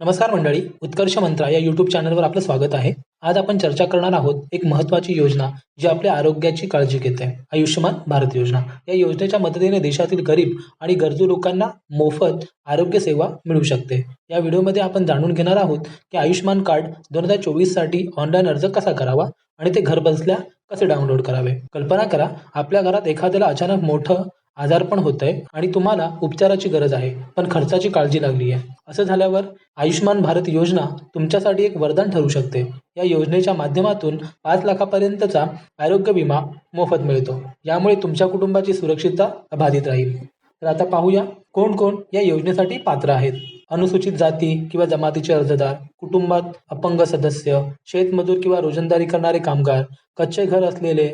नमस्कार मंडळी उत्कर्ष मंत्रा या यूट्यूब चॅनलवर आपलं स्वागत आहे. आज आपण चर्चा करणार आहोत एक महत्त्वाची योजना जी आपल्या आरोग्याची काळजी घेते. आयुष्यमान भारत योजना. या योजनेच्या मदतीने देशातील गरीब आणि गरजू लोकांना मोफत आरोग्य सेवा मिळू शकते. या व्हिडिओमध्ये आपण जाणून घेणार आहोत की आयुष्यमान कार्ड दोन हजार चोवीससाठी ऑनलाईन अर्ज कसा करावा आणि ते घरबसल्या कसे डाउनलोड करावे. कल्पना करा आपल्या घरात एखाद्याला अचानक मोठं आजारपण होतंय आणि तुम्हाला उपचाराची गरज आहे पण खर्चाची काळजी लागली आहे असं झाल्यावर आयुष्यमान भारत योजना तुमच्यासाठी एक वरदान ठरू शकते. या योजनेच्या माध्यमातून पाच लाखापर्यंतचा आरोग्य विमा मोफत मिळतो. यामुळे तुमच्या कुटुंबाची सुरक्षितता अबाधित राहील. तर आता पाहूया कोण कोण या योजनेसाठी पात्र आहेत. अनुसूचित जाती किंवा जमातीचे अर्जदार कुटुंबात अपंग सदस्य शेतमजूर किंवा रोजंदारी करणारे कामगार कच्चे घर असलेले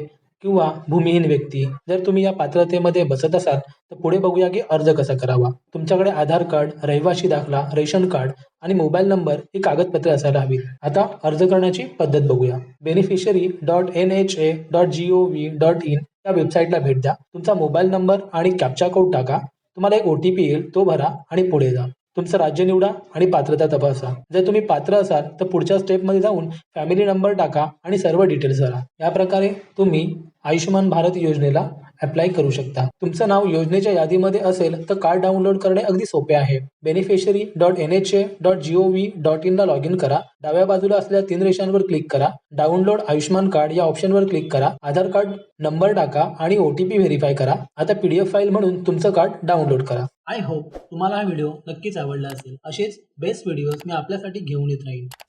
किंवा भूमिहीन व्यक्ती जर तुम्ही या पात्रतेमध्ये बसत असाल तर पुढे बघूया की अर्ज कसा करावा. तुमच्याकडे आधार कार्ड रहिवाशी दाखला रेशन कार्ड आणि मोबाईल नंबर ही कागदपत्रे असायला हवीत. आता अर्ज करण्याची पद्धत बघूया. Beneficiary dot N H A dot G O V dot in या वेबसाईटला भेट द्या. तुमचा मोबाईल नंबर आणि कॅप्चा कोड टाका. तुम्हाला एक ओ टी पी येईल तो भरा आणि पुढे जा. तुमचं राज्य निवडा आणि पात्रता तपासा. जर तुम्ही पात्र असाल तर पुढच्या स्टेपमध्ये जाऊन फॅमिली नंबर टाका आणि सर्व डिटेल्स भरा. या प्रकारे तुम्ही आयुष्यमान भारत योजनेला अप्लाय करू शकता. तुमचं नाव योजनेच्या यादीमध्ये असेल तर कार्ड डाउनलोड करणे अगदी सोपे आहे. Beneficiary dot N H A dot G O V dot इनला log in करा. डाव्या बाजूला असलेल्या तीन रेषांवर क्लिक करा. डाउनलोड आयुष्यमान कार्ड या ऑप्शनवर क्लिक करा. आधार कार्ड नंबर टाका आणि ओ टी पी व्हेरीफाय करा. आता पीडीएफ फाईल म्हणून तुमचं कार्ड डाउनलोड करा. आय होप तुम्हाला हा व्हिडिओ नक्कीच आवडला असेल. असेच बेस्ट व्हिडिओज मी आपल्यासाठी घेऊन येत राहीन.